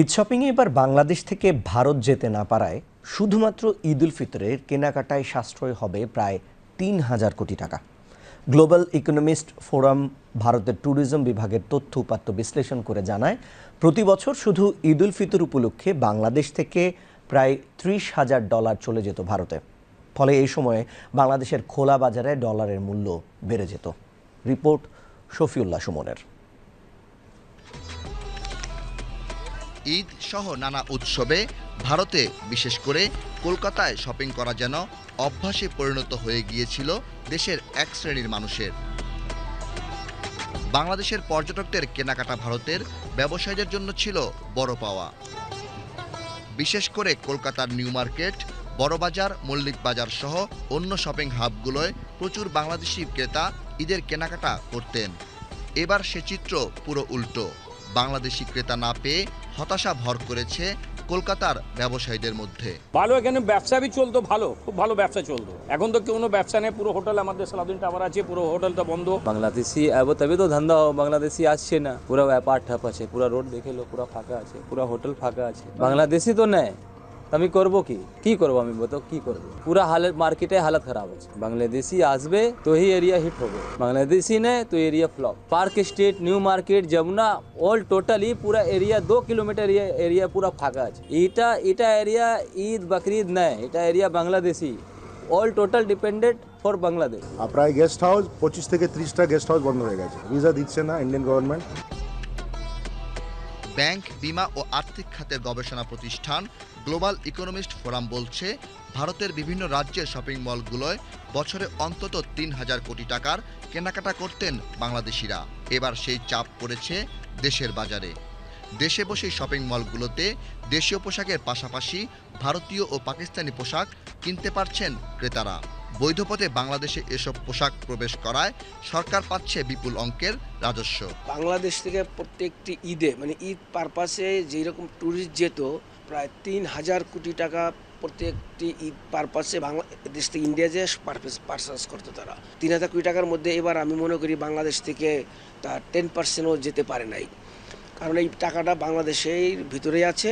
ঈদ শপিংয়ে এবার বাংলাদেশ থেকে ভারত যেতে না পারায় শুধুমাত্র ঈদ উল ফিতরের কেনাকাটায় সাশ্রয় হবে প্রায় তিন হাজার কোটি টাকা। গ্লোবাল ইকোনমিস্ট ফোরাম ভারতের ট্যুরিজম বিভাগের তথ্য উপাত্ত বিশ্লেষণ করে জানায়, প্রতি বছর শুধু ঈদ উল ফিতর উপলক্ষে বাংলাদেশ থেকে প্রায় ত্রিশ হাজার ডলার চলে যেত ভারতে। ফলে এই সময়ে বাংলাদেশের খোলা বাজারে ডলারের মূল্য বেড়ে যেত। রিপোর্ট শফিউল্লাহ সুমনের। ঈদ সহ নানা উৎসবে ভারতে, বিশেষ করে কলকাতায় শপিং করা যেন অভ্যাসে পরিণত হয়ে গিয়েছিল দেশের এক শ্রেণির মানুষের। বাংলাদেশের পর্যটকদের কেনাকাটা ভারতের ব্যবসায়ীদের জন্য ছিল বড় পাওয়া। বিশেষ করে কলকাতার নিউ মার্কেট বড়বাজার মল্লিক বাজার সহ অন্য শপিং হাবগুলোয় প্রচুর বাংলাদেশি ক্রেতা ঈদের কেনাকাটা করতেন। এবার সে চিত্র পুরো উল্টো। বাংলাদেশি ক্রেতা না পেয়ে হতাশা ভর করেছে কলকাতার ব্যবসায়ীদের মধ্যে। ভালো এখানে ব্যবসা বি চলতো ভালো খুব ভালো ব্যবসা চলতো। এখন তো কোনো ব্যবসা নেই পুরো হোটেল আমাদের সালাদিন টাওয়ার আছে পুরো হোটেলটা বন্ধ। বাংলাদেশি আবো তবে তো ধান্দা হবে বাংলাদেশি আসছে না। পুরো ব্যাপার ঠাপ আছে পুরো রোড দেখে লো পুরো ফাঁকা আছে পুরো হোটেল ফাঁকা আছে। বাংলাদেশি তো নেই। তো আমি করব কি কি করব আমি বতো কি করব পুরো হালত মার্কেটে হালত খারাপ আছে বাংলাদেশি আসবে তো হি এরিয়া হিট হবে বাংলাদেশি নেই তো area flop Park Street New Market Jamuna all totally পুরো এরিয়া দो কিলোমিটার এরিয়া পুরো ফাঁকা আছে এটা এটা এরিয়া ঈদ বকরিদ নেই এটা area Bangladeshi all total dependent for Bangladesh আর প্রায় গেস্ট হাউস পঁচিশ থেকে ত্রিশটা গেস্ট হাউস বন্ধ হয়ে গেছে ভিসা দিচ্ছে না ইন্ডিয়ান গভর্নমেন্ট ব্যাংক, বিমা ও আর্থিক খাতের গবেষণা প্রতিষ্ঠান গ্লোবাল ইকোনমিস্ট ফোরাম বলছে, ভারতের বিভিন্ন রাজ্যের শপিং মলগুলোয় বছরে অন্তত তিন হাজার কোটি টাকার কেনাকাটা করতেন বাংলাদেশিরা। এবার সেই চাপ পড়েছে দেশের বাজারে। দেশে বসে শপিং মলগুলোতে দেশীয় পোশাকের পাশাপাশি ভারতীয় ও পাকিস্তানি পোশাক কিনতে পারছেন ক্রেতারা। বৈধ পথে বাংলাদেশে এসব পোশাক প্রবেশ করায় সরকার পাচ্ছে বিপুল অঙ্কের রাজস্ব। বাংলাদেশ থেকে প্রত্যেকটি ঈদে মানে ঈদ পারপাসে যেই রকম ট্যুরিস্ট যেত, প্রায় তিন হাজার কোটি টাকা প্রত্যেকটি ঈদ পারপাসে বাংলাদেশ থেকে ইন্ডিয়া যে পারপাস পারচেস করতো তারা। তিন হাজার কোটি টাকার মধ্যে এবার আমি মনে করি বাংলাদেশ থেকে তার টেন পার্সেন্টও যেতে পারে নাই। কারণ এই টাকাটা বাংলাদেশের ভিতরেই আছে।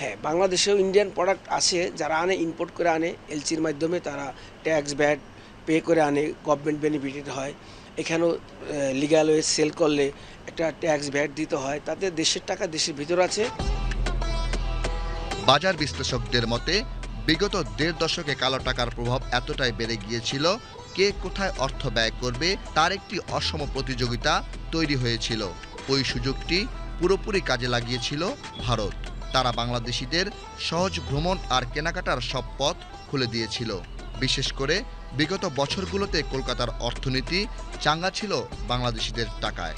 হ্যাঁ বাংলাদেশেও ইন্ডিয়ান প্রোডাক্ট আছে, যারা আনে ইম্পোর্ট করে আনে এলসির মাধ্যমে তারা ট্যাক্স ভ্যাট পে করে আনে গভর্নমেন্ট বেনিফিটেড হয়। এখানেও লিগাল ওয়ে সেল করলে একটা ট্যাক্স ভ্যাট দিতে হয়। তাতে দেশের টাকা দেশের ভিতর আছে। বাজার বিশ্লেষকদের মতে, বিগত দেড় দশকে কালো টাকার প্রভাব এতটাই বেড়ে গিয়েছিল, কে কোথায় অর্থ ব্যয় করবে, তার একটি অসম প্রতিযোগিতা তৈরি হয়েছিল। ওই সুযোগটি পুরোপুরি কাজে লাগিয়েছিল ভারত। তারা বাংলাদেশিদের সহজ ভ্রমণ আর কেনাকাটার সব পথ খুলে দিয়েছিল। বিশেষ করে বিগত বছরগুলোতে কলকাতার অর্থনীতি চাঙ্গা ছিল বাংলাদেশিদের টাকায়।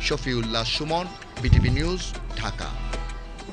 Shafiullah Sumon, BTV news, Dhaka.